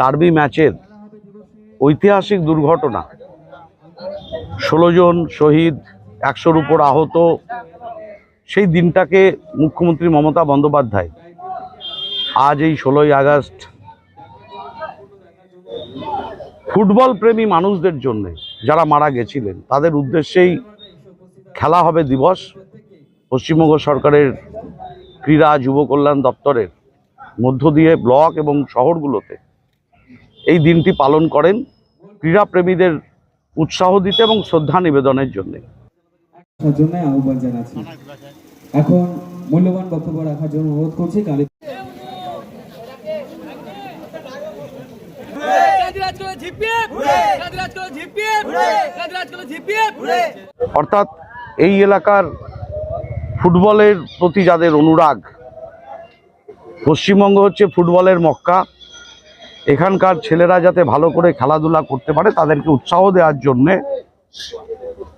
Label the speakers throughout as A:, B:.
A: Derby ম্যাচের ঐতিহাসিক দুর্ঘটনা। ষোলো জন শহীদ, একশোর উপর আহত, সেই দিনটাকে মুখ্যমন্ত্রী মমতা বন্দ্যোপাধ্যায় আজ এই ষোলোই আগস্ট ফুটবল প্রেমী মানুষদের জন্য যারা মারা গেছিলেন, তাদের উদ্দেশ্যেই খেলা হবে দিবস। পশ্চিমবঙ্গ সরকারের ক্রীড়া যুব কল্যাণ দপ্তরের মধ্য দিয়ে ব্লক এবং শহরগুলোতে এই দিনটি পালন করেন ক্রীড়াপ্রেমীদের উৎসাহ দিতে এবং শ্রদ্ধা নিবেদনের জন্য।
B: আহ্বান জানাচ্ছি। এখন মূল্যবান বক্তব্য রাখার জন্য অনুরোধ করছি কালী
C: কাজরাজ করে ঝিপিয়ে কাজরাজ করে ঝিপিয়ে কাজরাজ করে ঝিপিয়ে
A: অর্থাৎ এই এলাকার ফুটবলের প্রতি যাদের অনুরাগ পশ্চিমবঙ্গ হচ্ছে ফুটবলের মক্কা। এখানকার ছেলেরা যাতে ভালো করে খেলাধুলা করতে পারে, তাদেরকে উৎসাহ দেওয়ার জন্যে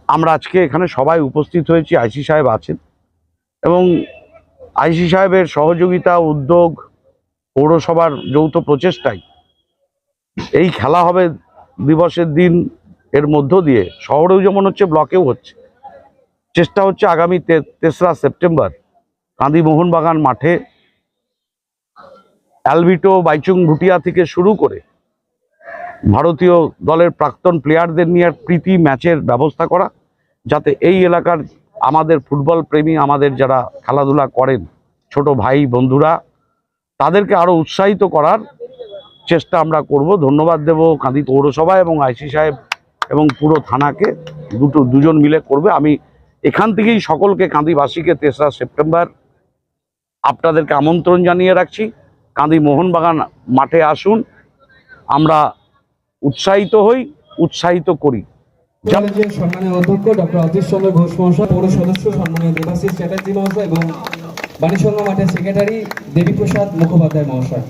A: আমরা আজকে এখানে সবাই উপস্থিত হয়েছি, আইসি সাহেব আছেন। এবং আইসি সাহেবের সহযোগিতা, উদ্যোগ, পৌরসভার যৌথ প্রচেষ্টায় এই খেলা হবে দিবসের দিন, এর মধ্য দিয়ে। শহরেও যেমন হচ্ছে, ব্লকেও হচ্ছে। চেষ্টা হচ্ছে আগামী তেসরা সেপ্টেম্বর কাঁদি মোহনবাগান মাঠে অ্যালবিটো, বাইচুং ভুটিয়া থেকে শুরু করে ভারতীয় দলের প্রাক্তন প্লেয়ারদের নিয়ে প্রীতি ম্যাচের ব্যবস্থা করা, যাতে এই এলাকার আমাদের ফুটবল প্রেমী, আমাদের যারা খেলাধুলা করেন ছোট ভাই, বন্ধুরা, তাদেরকে আরও উৎসাহিত করার চেষ্টা আমরা করব। ধন্যবাদ দেব কাঁদি পৌরসভা এবং আইসি সাহেব এবং পুরো থানাকে। দুটো, দুজন মিলে করবে। আমি এখান থেকেই সকলকে কাঁদিবাসীকে তেসরা সেপ্টেম্বর আপনাদেরকে আমন্ত্রণ জানিয়ে রাখছি। কাঁদি মোহনবাগান মাঠে আসুন। আমরা উৎসাহিত হই, উৎসাহিত করি।
B: সম্মানীয় অধ্যক্ষ, ডক্টর অতীশ চন্দ্র ঘোষ মহাশয়, পৌর সদস্য, সম্মানীয় দেবাশিস চ্যাটার্জি মহাশয় এবং বাণীসংঘ মাঠের সেক্রেটারি দেবীপ্রসাদ মুখোপাধ্যায় মহাশয়।